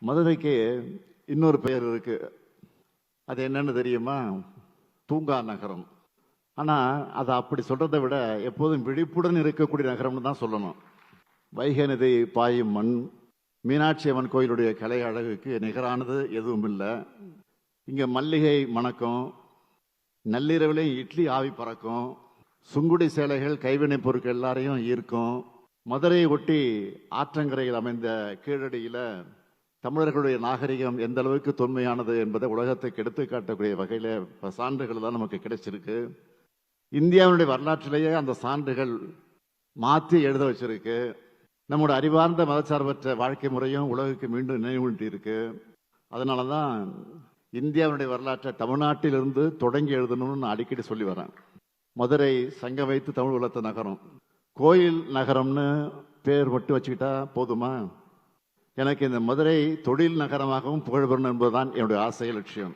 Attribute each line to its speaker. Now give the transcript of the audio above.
Speaker 1: மதுரைக்கு இன்னொரு பெயர் இருக்கு. அது என்னன்னு தெரியுமா? தூங்கா நகரம். ஆனால் அதை அப்படி சொல்றதை விட எப்போதும் விழிப்புடன் இருக்கக்கூடிய நகரம்னு தான் சொல்லணும். வைகை நதி பாயும் மண் மீனாட்சி அம்மன் கோயிலுடைய கலை அழகுக்கு நிகரானது எதுவும் இல்லை. இங்கே மல்லிகை மணக்கும் நள்ளிரவிலே இட்லி ஆவி பறக்கும் சுங்குடி சேலைகள் கைவினைப் பொருட்கள் எல்லாரையும் ஈர்க்கும் மதுரையை ஒட்டி ஆற்றங்கரையில் அமைந்த கீழடியில் தமிழர்களுடைய நாகரிகம் எந்த அளவுக்கு தொன்மையானது என்பதை உலகத்துக்கு எடுத்து காட்டக்கூடிய சான்றுகள் தான் நமக்கு கிடைச்சிருக்கு. இந்தியாவினுடைய வரலாற்றிலேயே அந்த சான்றுகள் மாற்றி எழுத வச்சிருக்கு. நம்முடைய அறிவார்ந்த மதச்சார்பற்ற வாழ்க்கை முறையும் உலகுக்கு மீண்டும் நினைவூட்டி இருக்கு அதனால தான் இந்தியாவினுடைய வரலாற்றை தமிழ்நாட்டிலிருந்து தொடங்கி எழுதணும்னு நான் அடிக்கடி சொல்லி வரேன். மதுரை சங்க வைத்து தமிழ் வளர்த்த நகரம். கோயில் நகரம்னு பேர் மட்டும் வச்சுக்கிட்டா போதுமா? எனக்கு இந்த மதுரை தொழில் நகரமாகவும் புகழ் பெறணும் என்பதுதான் என்னுடைய ஆசை லட்சியம்.